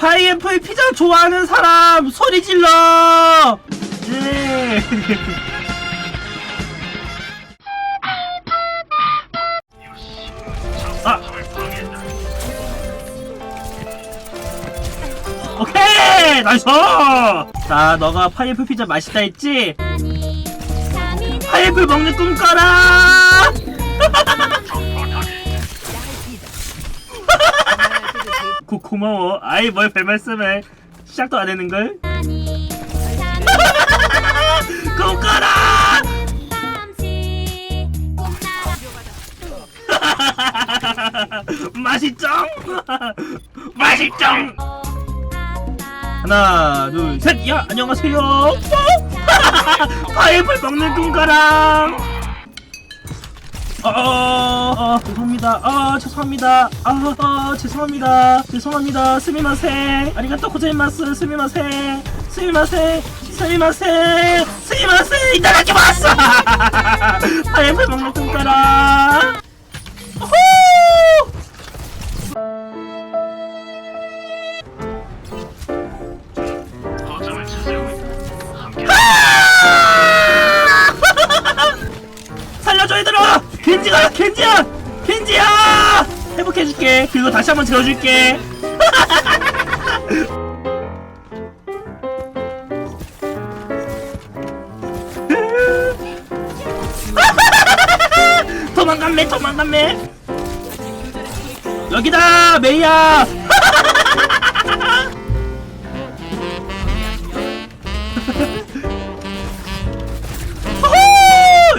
파이애플 피자 좋아하는 사람 소리 질러! 예. 아. 오케이! 나이스! 자, 너가 파이애플 피자 맛있다 했지? 파이애플 먹는 꿈 꿔라! 고, 고마워. 아이, 뭘 별말씀을. 시작도 안 했는걸? 꿈 꿔라! 맛있죠? 맛있죠? 하나, 둘, 셋! 야, 안녕하세요! 파이애플 먹는 꿈가랑! 어, 어, 어, 죄송합니다. 아, 죄송합니다. 아, 아, 죄송합니다. 죄송합니다. 스미마세. 아리가또 고자이마스. 스미마세. 스미마세. 스미마세. 스미마세. 이따가기 왔어. 파이애플 먹는 꿈가랑. 후! 살려줘 얘들아! 겐지가 겐지야! 겐지야! 회복해줄게. 그리고 다시 한번 들어줄게. 도망간매 도망간매 여기다 메이야!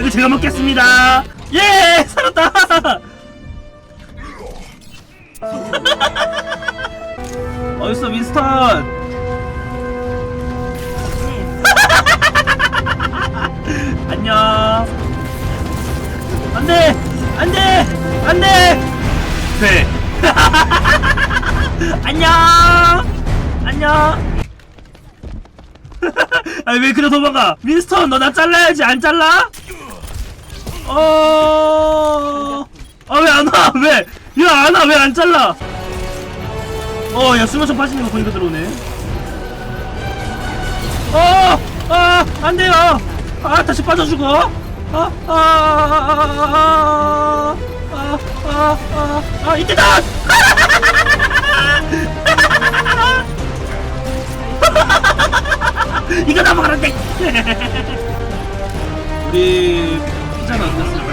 이거 제가 먹겠습니다. 예, 살았다. 어딨어, 윈스턴? 안녕. 안돼, 안돼, 안돼. 네. 안녕. 안녕. 아니 왜 그래 도망가 윈스턴 너 나 잘라야지 안 잘라? 어. 아 왜 안 와? 왜? 야 안 와? 왜 안 잘라? 어, 야 스마트 빠지는 거 보니까 들어오네. 어, 아, 안 돼요. 아, 다시 빠져 죽어. 아, 아, 아, 아, 아, 아, 아, 아, 아 이때다. 이거 넘어가는데. 우리 안 됐을까?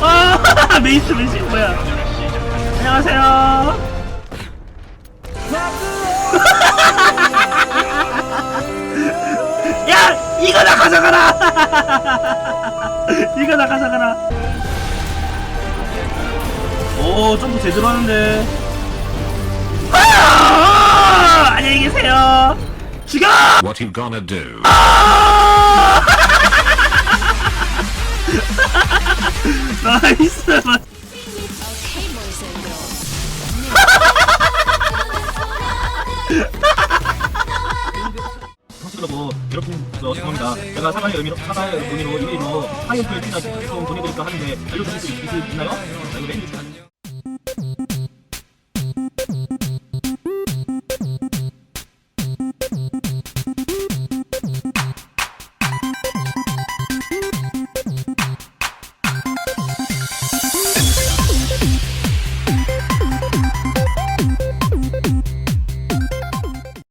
아, 메이스 메시 뭐야? 안녕하세요. 야, 이거 나 가져가라. 이거 나 가져가라. 오, 점프 제대로 하는데. 아! 안녕히 계세요. 죽여! What you gonna do? 아! 나이스. 혹시라도 여러분 죄송합니다. 제가 사과의 의미로 사과의 의미로 이메일로 하이플 피자 쿠폰 보내드릴까 하는데 알려주실 수 있- 있나요? 자, 이거 메뉴